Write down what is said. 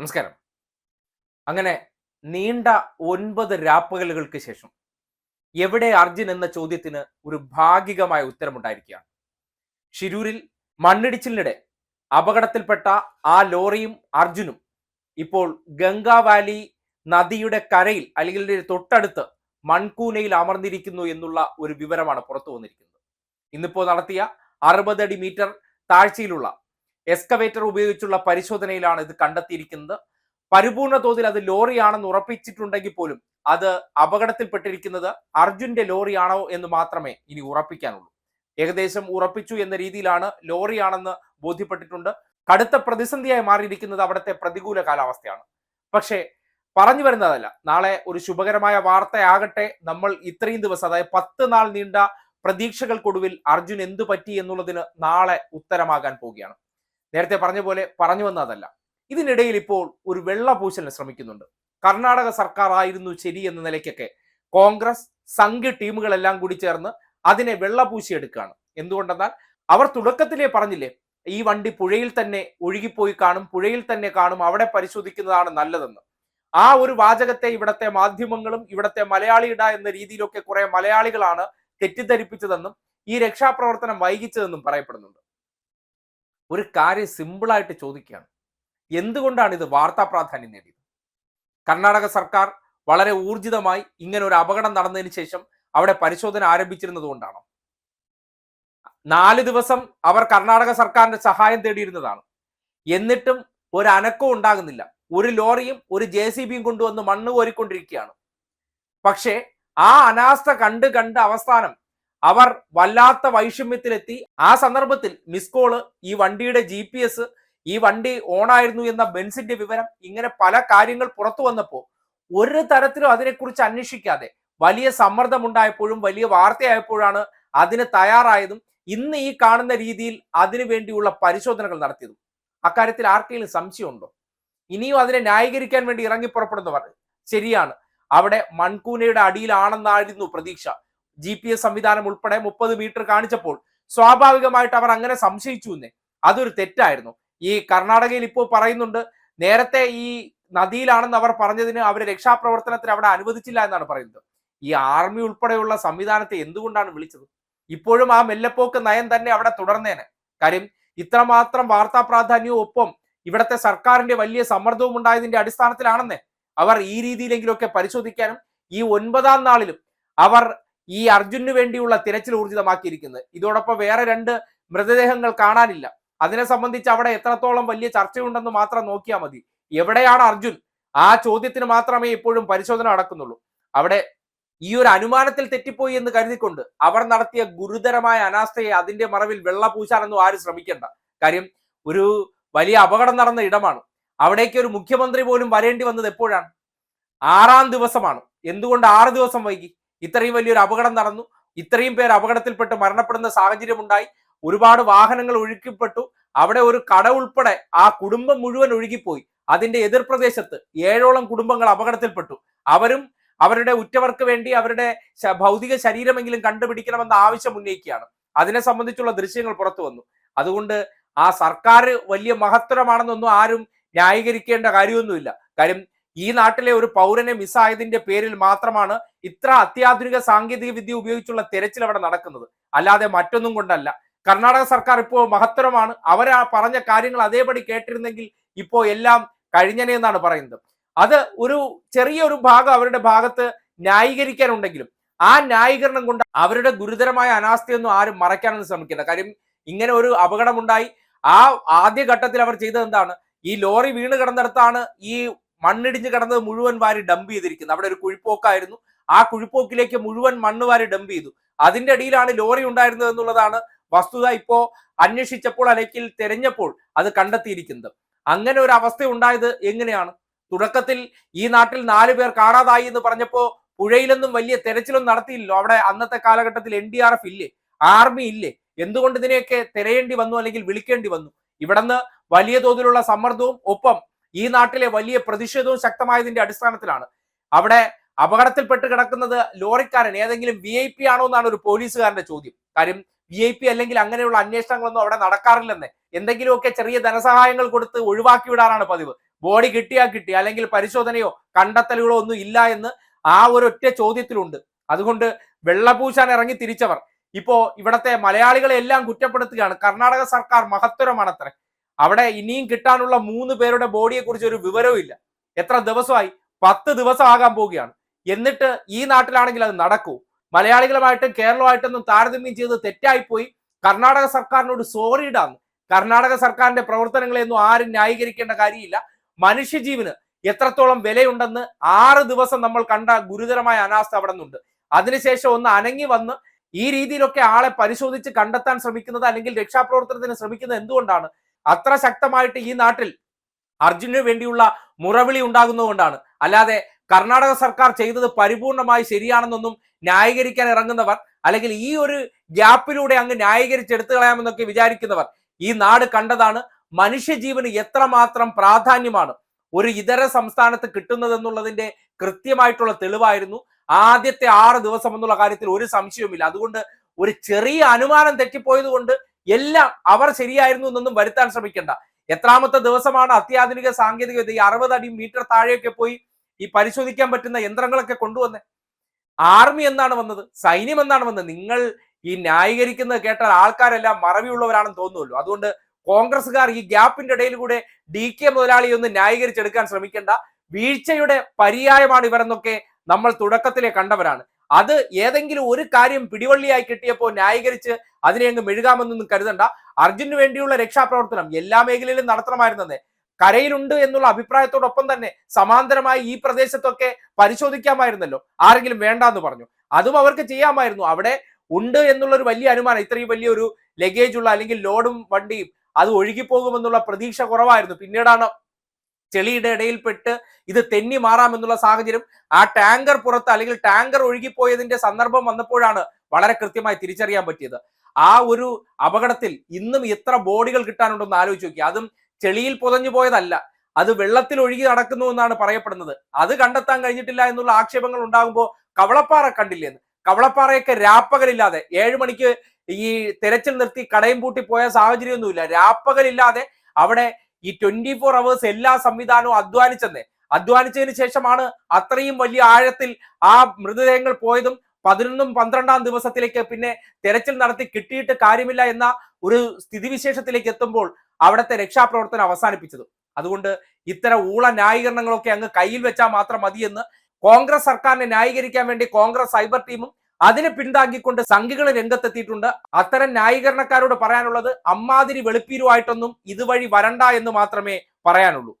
നമസ്കാരം. അങ്ങനെ നീണ്ട ഒൻപത് രാപ്പകലുകൾക്ക് ശേഷം എവിടെ അർജുൻ എന്ന ചോദ്യത്തിന് ഒരു ഭാഗികമായ ഉത്തരമുണ്ടായിരിക്കുകയാണ്. ഷിരൂരിൽ മണ്ണിടിച്ചിലിനിടെ അപകടത്തിൽപ്പെട്ട ആ ലോറിയും അർജുനും ഇപ്പോൾ ഗംഗാവാലി നദിയുടെ കരയിൽ അല്ലെങ്കിൽ തൊട്ടടുത്ത് മൺകൂനയിൽ അമർന്നിരിക്കുന്നു എന്നുള്ള ഒരു വിവരമാണ് പുറത്തു വന്നിരിക്കുന്നത്. ഇന്നിപ്പോ നടത്തിയ അറുപതടി മീറ്റർ താഴ്ചയിലുള്ള എക്സ്കവേറ്റർ ഉപയോഗിച്ചുള്ള പരിശോധനയിലാണ് ഇത് കണ്ടെത്തിയിരിക്കുന്നത്. പരിപൂർണ തോതിൽ അത് ലോറിയാണെന്ന് ഉറപ്പിച്ചിട്ടുണ്ടെങ്കിൽ പോലും അത് അപകടത്തിൽപ്പെട്ടിരിക്കുന്നത് അർജുന്റെ ലോറിയാണോ എന്ന് മാത്രമേ ഇനി ഉറപ്പിക്കാനുള്ളൂ. ഏകദേശം ഉറപ്പിച്ചു എന്ന രീതിയിലാണ് ലോറിയാണെന്ന് ബോധ്യപ്പെട്ടിട്ടുണ്ട്. കടുത്ത പ്രതിസന്ധിയായി മാറിയിരിക്കുന്നത് അവിടുത്തെ പ്രതികൂല കാലാവസ്ഥയാണ്. പക്ഷേ പറഞ്ഞു വരുന്നതല്ല. നാളെ ഒരു ശുഭകരമായ വാർത്തയാകട്ടെ. നമ്മൾ ഇത്രയും ദിവസം അതായത് പത്ത് നാൾ നീണ്ട പ്രതീക്ഷകൾക്കൊടുവിൽ അർജുൻ എന്തു പറ്റി എന്നുള്ളതിന് നാളെ ഉത്തരമാകാൻ പോവുകയാണ്. നേരത്തെ പറഞ്ഞ പോലെ പറഞ്ഞു വന്നതല്ല ഇതിനിടയിൽ ഇപ്പോൾ ഒരു വെള്ളപൂശലിന് ശ്രമിക്കുന്നുണ്ട്. കർണാടക സർക്കാർ ആയിരുന്നു ശരി എന്ന നിലയ്ക്കൊക്കെ കോൺഗ്രസ് സംഘ് ടീമുകളെല്ലാം കൂടി ചേർന്ന് അതിനെ വെള്ളപൂശിയെടുക്കുകയാണ്. എന്തുകൊണ്ടെന്നാൽ അവർ തുടക്കത്തിലേ പറഞ്ഞില്ലേ ഈ വണ്ടി പുഴയിൽ തന്നെ ഒഴുകിപ്പോയി കാണും പുഴയിൽ തന്നെ കാണും അവിടെ പരിശോധിക്കുന്നതാണ് നല്ലതെന്ന്. ആ ഒരു വാചകത്തെ ഇവിടത്തെ മാധ്യമങ്ങളും ഇവിടത്തെ മലയാളിയിട എന്ന രീതിയിലൊക്കെ കുറെ മലയാളികളാണ് തെറ്റിദ്ധരിപ്പിച്ചതെന്നും ഈ രക്ഷാപ്രവർത്തനം വൈകിച്ചതെന്നും പറയപ്പെടുന്നുണ്ട്. ഒരു കാര്യം സിമ്പിളായിട്ട് ചോദിക്കുകയാണ്. എന്തുകൊണ്ടാണ് ഇത് വാർത്താ പ്രാധാന്യം നേടിയത്? കർണാടക സർക്കാർ വളരെ ഊർജിതമായി ഇങ്ങനെ ഒരു അപകടം നടന്നതിന് ശേഷം അവിടെ പരിശോധന ആരംഭിച്ചിരുന്നത് കൊണ്ടാണോ? നാല് ദിവസം അവർ കർണാടക സർക്കാരിന്റെ സഹായം തേടിയിരുന്നതാണ്. എന്നിട്ടും ഒരു അനക്കവും ഉണ്ടാകുന്നില്ല. ഒരു ലോറിയും ഒരു ജെ സി ബിയും കൊണ്ടുവന്ന് മണ്ണ് കോരിക്കൊണ്ടിരിക്കുകയാണ്. പക്ഷേ ആ അനാസ്ഥ കണ്ട് കണ്ട് അവസാനം അവർ വല്ലാത്ത വൈഷമ്യത്തിലെത്തി. ആ സന്ദർഭത്തിൽ മിസ് കോൾ ഈ വണ്ടിയുടെ ജി പി എസ് ഈ വണ്ടി ഓണായിരുന്നു എന്ന ബെൻസിന്റെ വിവരം ഇങ്ങനെ പല കാര്യങ്ങൾ പുറത്തു വന്നപ്പോൾ ഒരു തരത്തിലും അതിനെക്കുറിച്ച് അന്വേഷിക്കാതെ വലിയ സമ്മർദ്ദമുണ്ടായപ്പോഴും വലിയ വാർത്തയായപ്പോഴാണ് അതിന് തയ്യാറായതും ഇന്ന് ഈ കാണുന്ന രീതിയിൽ അതിനു വേണ്ടിയുള്ള പരിശോധനകൾ നടത്തിയതും. അക്കാര്യത്തിൽ ആർക്കെങ്കിലും സംശയമുണ്ടോ? ഇനിയും അതിനെ ന്യായീകരിക്കാൻ വേണ്ടി ഇറങ്ങി പുറപ്പെടുന്നവർ ശരിയാണ്. അവിടെ മൺകൂനയുടെ അടിയിലാണെന്നായിരുന്നു പ്രതീക്ഷ. ജി പി എസ് സംവിധാനം ഉൾപ്പെടെ മുപ്പത് മീറ്റർ കാണിച്ചപ്പോൾ സ്വാഭാവികമായിട്ട് അവർ അങ്ങനെ സംശയിച്ചു എന്നേ. അതൊരു തെറ്റായിരുന്നു. ഈ കർണാടകയിൽ ഇപ്പോൾ പറയുന്നുണ്ട് നേരത്തെ ഈ നദിയിലാണെന്ന് അവർ പറഞ്ഞതിന് അവരെ രക്ഷാപ്രവർത്തനത്തിന് അവിടെ അനുവദിച്ചില്ല എന്നാണ് പറയുന്നത്. ഈ ആർമി ഉൾപ്പെടെയുള്ള സംവിധാനത്തെ എന്തുകൊണ്ടാണ് വിളിച്ചത്? ഇപ്പോഴും ആ മെല്ലപ്പോക്ക് നയം തന്നെ അവിടെ തുടർന്നേനെ. കാര്യം ഇത്രമാത്രം വാർത്താ പ്രാധാന്യവും ഒപ്പം ഇവിടുത്തെ സർക്കാരിന്റെ വലിയ സമ്മർദ്ദവും ഉണ്ടായതിന്റെ അടിസ്ഥാനത്തിലാണെന്നേ. അവർ ഈ രീതിയിലെങ്കിലുമൊക്കെ പരിശോധിക്കാനും ഈ ഒൻപതാം നാളിലും അവർ ഈ അർജുനു വേണ്ടിയുള്ള തിരച്ചിൽ ഊർജിതമാക്കിയിരിക്കുന്നത്. ഇതോടൊപ്പം വേറെ രണ്ട് മൃതദേഹങ്ങൾ കാണാനില്ല. അതിനെ സംബന്ധിച്ച് അവിടെ എത്രത്തോളം വലിയ ചർച്ചയുണ്ടെന്ന് മാത്രം നോക്കിയാൽ മതി. എവിടെയാണ് അർജുൻ? ആ ചോദ്യത്തിന് മാത്രമേ ഇപ്പോഴും പരിശോധന നടക്കുന്നുള്ളൂ. അവിടെ ഈ ഒരു അനുമാനത്തിൽ തെറ്റിപ്പോയി എന്ന് കരുതിക്കൊണ്ട് അവർ നടത്തിയ ഗുരുതരമായ അനാസ്ഥയെ അതിന്റെ മറവിൽ വെള്ളപൂശാനൊന്നും ആരും ശ്രമിക്കേണ്ട. കാര്യം ഒരു വലിയ അപകടം നടന്ന ഇടമാണ്. അവിടേക്ക് ഒരു മുഖ്യമന്ത്രി പോലും വരേണ്ടി വന്നത് എപ്പോഴാണ്? ആറാം ദിവസമാണ്. എന്തുകൊണ്ട് ആറ് ദിവസം വൈകി? ഇത്രയും വലിയൊരു അപകടം നടന്നു. ഇത്രയും പേർ അപകടത്തിൽപ്പെട്ട് മരണപ്പെടുന്ന സാഹചര്യം ഉണ്ടായി ഒരുപാട് വാഹനങ്ങൾ ഒഴുക്കിപ്പെട്ടു. അവിടെ ഒരു കട ഉൾപ്പെടെ ആ കുടുംബം മുഴുവൻ ഒഴുകിപ്പോയി. അതിന്റെ എതിർപ്രദേശത്ത് ഏഴോളം കുടുംബങ്ങൾ അപകടത്തിൽപ്പെട്ടു. അവരും അവരുടെ ഉറ്റവർക്ക് വേണ്ടി അവരുടെ ഭൗതിക ശരീരമെങ്കിലും കണ്ടുപിടിക്കണമെന്ന ആവശ്യം ഉന്നയിക്കുകയാണ്. അതിനെ സംബന്ധിച്ചുള്ള ദൃശ്യങ്ങൾ പുറത്തു വന്നു. അതുകൊണ്ട് ആ സർക്കാർ വലിയ മഹത്തരമാണെന്നൊന്നും ആരും ന്യായീകരിക്കേണ്ട കാര്യമൊന്നുമില്ല. കാര്യം ഈ നാട്ടിലെ ഒരു പൗരനെ മിസ്സായതിന്റെ പേരിൽ മാത്രമാണ് ഇത്ര അത്യാധുനിക സാങ്കേതിക വിദ്യ ഉപയോഗിച്ചുള്ള തെരച്ചിൽ അവിടെ നടക്കുന്നത്. അല്ലാതെ മറ്റൊന്നും കൊണ്ടല്ല. കർണാടക സർക്കാർ ഇപ്പോൾ മഹത്തരമാണ്. അവർ ആ പറഞ്ഞ കാര്യങ്ങൾ അതേപടി കേട്ടിരുന്നെങ്കിൽ ഇപ്പോ എല്ലാം കഴിഞ്ഞനെ എന്നാണ് പറയുന്നത്. അത് ഒരു ചെറിയൊരു ഭാഗം അവരുടെ ഭാഗത്ത് ന്യായീകരിക്കാനുണ്ടെങ്കിലും ആ ന്യായീകരണം കൊണ്ട് അവരുടെ ഗുരുതരമായ അനാസ്ഥയൊന്നും ആരും മറയ്ക്കാനൊന്നും ശ്രമിക്കില്ല. കാര്യം ഇങ്ങനെ ഒരു അപകടമുണ്ടായി. ആ ആദ്യ ഘട്ടത്തിൽ അവർ ചെയ്തത് എന്താണ്? ഈ ലോറി വീണ് കിടന്നിടത്താണ് ഈ മണ്ണിടിഞ്ഞ് കിടന്നത് മുഴുവൻ വാരി ഡംപ് ചെയ്തിരിക്കുന്നത് അവിടെ ഒരു കുഴിപ്പോക്കായിരുന്നു. ആ കുഴിപ്പോക്കിലേക്ക് മുഴുവൻ മണ്ണ് വാരി ഡംപ് ചെയ്തു. അതിന്റെ അടിയിലാണ് ലോറി ഉണ്ടായിരുന്നത് എന്നുള്ളതാണ് വസ്തുത ഇപ്പോ അന്വേഷിച്ചപ്പോൾ അല്ലെങ്കിൽ തെരഞ്ഞപ്പോൾ അത് കണ്ടെത്തിയിരിക്കുന്നത്. അങ്ങനെ ഒരു അവസ്ഥ ഉണ്ടായത് എങ്ങനെയാണ്? തുടക്കത്തിൽ ഈ നാട്ടിൽ നാലു പേർ കാണാതായി എന്ന് പറഞ്ഞപ്പോ പുഴയിലൊന്നും വലിയ തെരച്ചിലൊന്നും നടത്തിയില്ലോ അവിടെ അന്നത്തെ കാലഘട്ടത്തിൽ എൻ ഡി ആർ എഫ് ഇല്ലേ? ആർമി ഇല്ലേ? എന്തുകൊണ്ട് ഇതിനെയൊക്കെ തിരയേണ്ടി വന്നു അല്ലെങ്കിൽ വിളിക്കേണ്ടി വന്നു? ഇവിടുന്ന് വലിയ തോതിലുള്ള സമ്മർദ്ദവും ഒപ്പം ഈ നാട്ടിലെ വലിയ പ്രതിഷേധവും ശക്തമായതിന്റെ അടിസ്ഥാനത്തിലാണ്. അവിടെ അപകടത്തിൽപ്പെട്ട് കിടക്കുന്നത് ലോറിക്കാരൻ ഏതെങ്കിലും വി ഐ പി ആണോ എന്നാണ് ഒരു പോലീസുകാരന്റെ ചോദ്യം. കാര്യം വി ഐ പി അല്ലെങ്കിൽ അങ്ങനെയുള്ള അന്വേഷണങ്ങളൊന്നും അവിടെ നടക്കാറില്ലെന്ന്. എന്തെങ്കിലുമൊക്കെ ചെറിയ ധനസഹായങ്ങൾ കൊടുത്ത് ഒഴിവാക്കി വിടാനാണ് പതിവ്. ബോഡി കിട്ടിയാ കിട്ടി അല്ലെങ്കിൽ പരിശോധനയോ കണ്ടെത്തലുകളോ ഒന്നും ഇല്ല എന്ന് ആ ഒരൊറ്റ ചോദ്യത്തിലുണ്ട്. അതുകൊണ്ട് വെള്ളപൂശാൻ ഇറങ്ങി തിരിച്ചവർ. ഇപ്പോ ഇവിടത്തെ മലയാളികളെ എല്ലാം കുറ്റപ്പെടുത്തുകയാണ്. കർണാടക സർക്കാർ മഹത്തരമാണത്രേ. അവിടെ ഇനിയും കിട്ടാനുള്ള മൂന്ന് പേരുടെ ബോഡിയെ കുറിച്ച് ഒരു വിവരവും ഇല്ല. എത്ര ദിവസമായി? പത്ത് ദിവസം ആകാൻ പോവുകയാണ്. എന്നിട്ട് ഈ നാട്ടിലാണെങ്കിൽ അത് നടക്കൂ. മലയാളികളുമായിട്ടും കേരളമായിട്ടൊന്നും താരതമ്യം ചെയ്ത് തെറ്റായിപ്പോയി. കർണാടക സർക്കാരിനോട് സോറി ഇടാന്ന് കർണാടക സർക്കാരിന്റെ പ്രവർത്തനങ്ങളെയൊന്നും ആരും ന്യായീകരിക്കേണ്ട കാര്യമില്ല. മനുഷ്യജീവന് എത്രത്തോളം വിലയുണ്ടെന്ന് ആറ് ദിവസം നമ്മൾ കണ്ട ഗുരുതരമായ അനാസ്ഥ അവിടെ നിന്നുണ്ട്. അതിനുശേഷം ഒന്ന് അനങ്ങി വന്ന് ഈ രീതിയിലൊക്കെ ആളെ പരിശോധിച്ച് കണ്ടെത്താൻ ശ്രമിക്കുന്നത് അല്ലെങ്കിൽ രക്ഷാപ്രവർത്തനത്തിന് ശ്രമിക്കുന്നത് എന്തുകൊണ്ടാണ്? അത്ര ശക്തമായിട്ട് ഈ നാട്ടിൽ അർജുനു വേണ്ടിയുള്ള മുറവിളി ഉണ്ടാകുന്നതുകൊണ്ടാണ്. അല്ലാതെ കർണാടക സർക്കാർ ചെയ്തത് പരിപൂർണമായി ശരിയാണെന്നൊന്നും ന്യായീകരിക്കാൻ ഇറങ്ങുന്നവർ അല്ലെങ്കിൽ ഈ ഒരു ഗ്യാപ്പിലൂടെ അങ്ങ് ന്യായീകരിച്ചെടുത്തു കളയാമെന്നൊക്കെ വിചാരിക്കുന്നവർ ഈ നാട് കണ്ടതാണ്. മനുഷ്യജീവന് എത്രമാത്രം പ്രാധാന്യമാണ് ഒരു ഇതര സംസ്ഥാനത്ത് കിട്ടുന്നതെന്നുള്ളതിന്റെ കൃത്യമായിട്ടുള്ള തെളിവായിരുന്നു. ആദ്യത്തെ ആറ് ദിവസം എന്നുള്ള കാര്യത്തിൽ ഒരു സംശയവുമില്ല. അതുകൊണ്ട് ഒരു ചെറിയ അനുമാനം തെറ്റിപ്പോയത് കൊണ്ട് എല്ലാം അവർ ശരിയായിരുന്നു എന്നൊന്നും വരുത്താൻ ശ്രമിക്കേണ്ട. എത്രാമത്തെ ദിവസമാണ് അത്യാധുനിക സാങ്കേതിക വിദ്യ ഈ അറുപത് അടി മീറ്റർ താഴെയൊക്കെ പോയി ഈ പരിശോധിക്കാൻ പറ്റുന്ന യന്ത്രങ്ങളൊക്കെ കൊണ്ടുവന്നേ. ആർമി എന്നാണ് വന്നത്? സൈന്യം എന്നാണ് വന്നത്? നിങ്ങൾ ഈ ന്യായീകരിക്കുന്നത് കേട്ടാൽ ആൾക്കാരെല്ലാം മറവിയുള്ളവരാണെന്ന് തോന്നുമല്ലോ. അതുകൊണ്ട് കോൺഗ്രസ്സുകാർ ഈ ഗ്യാപ്പിന്റെ ഇടയിൽ കൂടെ ഡി കെ മുതലാളിയെ ഒന്ന് ന്യായീകരിച്ചെടുക്കാൻ ശ്രമിക്കേണ്ട. വീഴ്ചയുടെ പര്യായമാണ് ഇവരെന്നൊക്കെ നമ്മൾ തുടക്കത്തിലെ കണ്ടവരാണ്. അത് ഏതെങ്കിലും ഒരു കാര്യം പിടിവള്ളിയായി കിട്ടിയപ്പോൾ ന്യായീകരിച്ച് അതിനെ അങ്ങ് മെഴുകാമെന്നൊന്നും കരുതണ്ട. അർജുനു വേണ്ടിയുള്ള രക്ഷാപ്രവർത്തനം എല്ലാ മേഖലയിലും നടത്തണമായിരുന്നെന്ന് കരയിലുണ്ട് എന്നുള്ള അഭിപ്രായത്തോടൊപ്പം തന്നെ സമാന്തരമായി ഈ പ്രദേശത്തൊക്കെ പരിശോധിക്കാമായിരുന്നല്ലോ. ആരെങ്കിലും വേണ്ട എന്ന് പറഞ്ഞു. അതും അവർക്ക് ചെയ്യാമായിരുന്നു. അവിടെ ഉണ്ട് എന്നുള്ളൊരു വലിയ അനുമാനം ഇത്രയും വലിയ ഒരു ലഗേജുള്ള അല്ലെങ്കിൽ ലോഡും വണ്ടിയും അത് ഒഴുകിപ്പോകുമെന്നുള്ള പ്രതീക്ഷ കുറവായിരുന്നു. പിന്നീടാണ് ചെളിയുടെ ഇടയിൽപ്പെട്ട് ഇത് തെന്നി മാറാമെന്നുള്ള സാഹചര്യം ആ ടാങ്കർ പുറത്ത് അല്ലെങ്കിൽ ടാങ്കർ ഒഴുകിപ്പോയതിന്റെ സന്ദർഭം വന്നപ്പോഴാണ് വളരെ കൃത്യമായി തിരിച്ചറിയാൻ പറ്റിയത്. ആ ഒരു അപകടത്തിൽ ഇന്നും എത്ര ബോഡികൾ കിട്ടാനുണ്ടെന്ന് ആലോചിച്ച് നോക്കി. അതും ചെളിയിൽ പുതഞ്ഞു പോയതല്ല. അത് വെള്ളത്തിൽ ഒഴുകി നടക്കുന്നു എന്നാണ് പറയപ്പെടുന്നത്. അത് കണ്ടെത്താൻ കഴിഞ്ഞിട്ടില്ല എന്നുള്ള ആക്ഷേപങ്ങൾ ഉണ്ടാകുമ്പോൾ കവളപ്പാറ കണ്ടില്ലെന്ന് കവളപ്പാറയൊക്കെ രാപ്പകലില്ലാതെ ഏഴു മണിക്ക് ഈ തെരച്ചിൽ നിർത്തി കടയും പൂട്ടി പോയ സാഹചര്യമൊന്നുമില്ല. രാപ്പകലില്ലാതെ അവിടെ ഈ ട്വന്റി ഫോർ അവേഴ്സ് എല്ലാ സംവിധാനവും അധ്വാനിച്ചെന്ന്. അധ്വാനിച്ചതിന് ശേഷമാണ് അത്രയും വലിയ ആഴത്തിൽ ആ മൃതദേഹങ്ങൾ പോയതും പതിനൊന്നും പന്ത്രണ്ടാം ദിവസത്തിലേക്ക് പിന്നെ തെരച്ചിൽ നടത്തി കിട്ടിയിട്ട് കാര്യമില്ല എന്ന ഒരു സ്ഥിതിവിശേഷത്തിലേക്ക് എത്തുമ്പോൾ അവിടുത്തെ രക്ഷാപ്രവർത്തനം അവസാനിപ്പിച്ചത്. അതുകൊണ്ട് ഇത്തരം ഊള ന്യായീകരണങ്ങളൊക്കെ അങ്ങ് കയ്യിൽ വെച്ചാൽ മാത്രം മതിയെന്ന് കോൺഗ്രസ് സർക്കാരിനെ ന്യായീകരിക്കാൻ വേണ്ടി കോൺഗ്രസ് സൈബർ ടീമും അതിനെ പിന്താങ്ങിക്കൊണ്ട് സംഘികൾ രംഗത്തെത്തിയിട്ടുണ്ട്. അത്തരം ന്യായീകരണക്കാരോട് പറയാനുള്ളത് അമ്മാതിരി വെളുപ്പീരുമായിട്ടൊന്നും ഇതുവഴി വരണ്ട എന്ന് മാത്രമേ പറയാനുള്ളൂ.